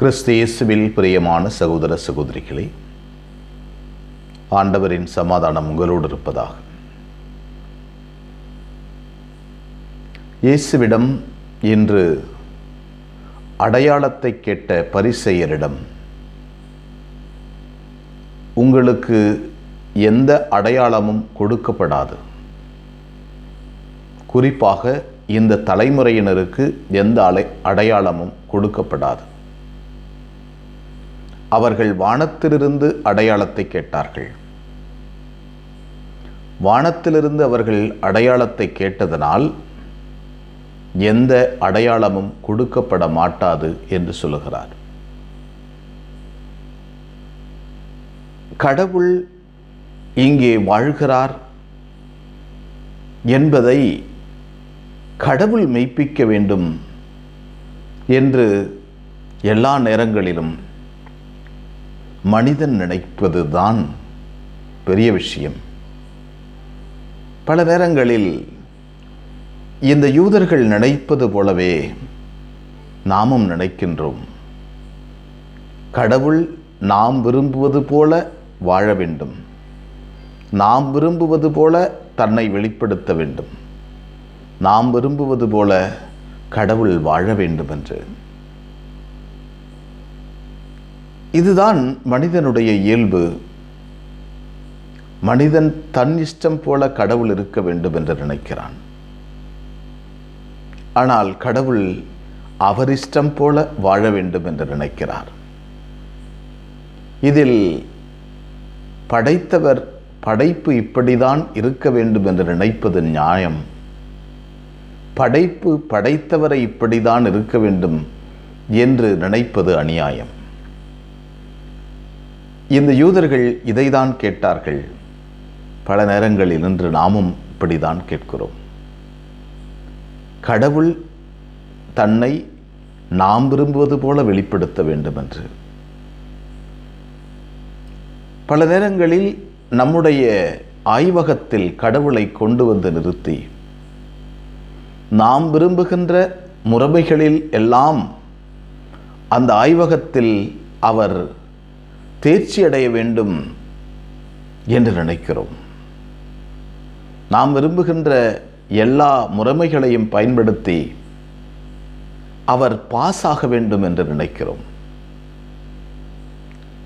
கிறிஸ்து இயேசுவில் பிரியமான சகோதர சகோதரிகளே ஆண்டவரின் சமாதானம் உங்களோடு இருப்பதாக. இயேசுவிடம் இன்று அடையாளத்தை கேட்ட பரிசெயரிடம் உங்களுக்கு எந்த அடையாளமும் கொடுக்கப்படாது. குறிப்பாக இந்த தலைமுறையினருக்கு எந்த அலை அடையாளமும் கொடுக்கப்படாது. அவர்கள் வானத்திலிருந்து அடையாளத்தை கேட்டார்கள். வானத்திலிருந்து அவர்கள் அடையாளத்தை கேட்டதனால் எந்த அடையாளமும் கொடுக்கப்பட மாட்டாது என்று சொல்லுகிறார். கடவுள் இங்கே வாழ்கிறார் என்பதை கடவுள் மெய்ப்பிக்க வேண்டும் என்று எல்லா நேரங்களிலும் மனிதன் நினைப்பது தான் பெரிய விஷயம். பல நேரங்களில் இந்த யூதர்கள் நினைப்பது போலவே நாமும் நினைக்கின்றோம். கடவுள் நாம் விரும்புவது போல வாழ வேண்டும். நாம் விரும்புவது போல தன்னை வெளிப்படுத்த வேண்டும். நாம் விரும்புவது போல கடவுள் வாழ வேண்டும் என்று இதுதான் மனிதனுடைய இயல்பு. மனிதன் தன் இஷ்டம் போல கடவுள் இருக்க வேண்டும் என்று நினைக்கிறான். ஆனால் கடவுள் அவர் இஷ்டம் போல வாழ வேண்டும் என்று நினைக்கிறார். இதில் படைத்தவர் படைப்பு இப்படிதான் இருக்க வேண்டும் என்று நினைப்பது நியாயம். படைப்பு படைத்தவரை இப்படிதான் இருக்க வேண்டும் என்று நினைப்பது அநியாயம். இந்த யூதர்கள் இதைதான் கேட்டார்கள். பல நேரங்களில் இன்று நாமும் இப்படிதான் கேட்கிறோம். கடவுள் தன்னை நாம் விரும்புவது போல வெளிப்படுத்த வேண்டும் என்று பல நேரங்களில் நம்முடைய ஆய்வகத்தில் கடவுளை கொண்டு வந்து நிறுத்தி நாம் விரும்புகின்ற முறைமைகளில் எல்லாம் அந்த ஆய்வகத்தில் அவர் தேர்ச்சி அடைய வேண்டும் என்று நினைக்கிறோம். நாம் விரும்புகின்ற எல்லா முறைமைகளையும் பயன்படுத்தி அவர் பாஸ் ஆக வேண்டும் என்று நினைக்கிறோம்.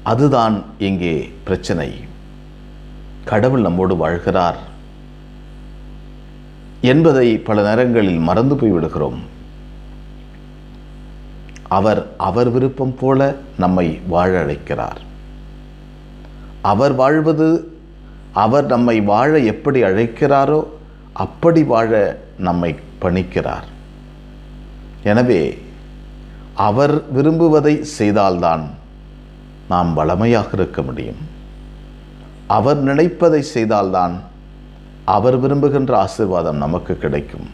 அதுதான் இங்கே பிரச்சனை. கடவுள் நம்மோடு வாழ்கிறார் என்பதை பல நேரங்களில் மறந்து போய்விடுகிறோம் அவர் அவர் விருப்பம் போல நம்மை வாழ அழைக்கிறார். அவர் வாழ்வது அவர் நம்மை வாழ எப்படி அழைக்கிறாரோ அப்படி வாழ நம்மை பணிக்கிறார். எனவே அவர் விரும்புவதை செய்தால்தான் நாம் வளமையாக இருக்க முடியும். அவர் நினைப்பதை செய்தால்தான் அவர் விரும்புகின்ற ஆசிர்வாதம் நமக்கு கிடைக்கும்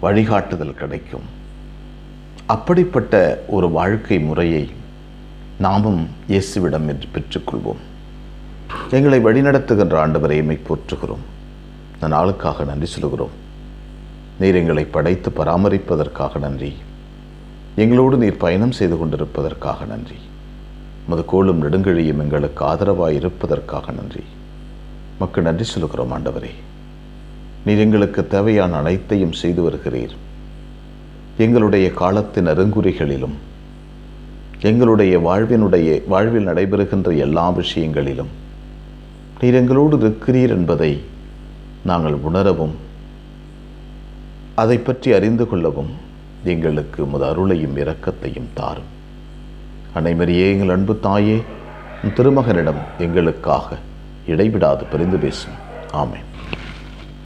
வழிகாட்டுதல் கிடைக்கும். அப்படிப்பட்ட ஒரு வாழ்க்கை முறையை நாமும் இயேசுவிடம் என்று பெற்றுக்கொள்வோம் எங்களை வழிநடத்துகின்ற ஆண்டவரை எம்மை போற்றுகிறோம். இந்த நாளுக்காக நன்றி சொல்கிறோம் நீர் எங்களை படைத்து பராமரிப்பதற்காக நன்றி. எங்களோடு நீர் பயணம் செய்து கொண்டிருப்பதற்காக நன்றி. மது கோளும் நெடுங்கழியும் எங்களுக்கு ஆதரவாக இருப்பதற்காக நன்றி. மக்கள் நன்றி சொல்கிறோம் ஆண்டவரே. நீர் எங்களுக்கு தேவையான அனைத்தையும் செய்து வருகிறீர். எங்களுடைய காலத்தின் அருங்குறிகளிலும் எங்களுடைய வாழ்வினுடைய வாழ்வில் நடைபெறுகின்ற எல்லா விஷயங்களிலும் நீர் எங்களோடு இருக்கிறீர் என்பதை நாங்கள் உணரவும் அதை பற்றி அறிந்து கொள்ளவும் எங்களுக்கு உமது அருளையும் இரக்கத்தையும் தாரும். அனைமரியே எங்கள் அன்பு தாயே திருமகனிடம் எங்களுக்காக இடைவிடாது பிரிந்து பேசும். ஆமேன்.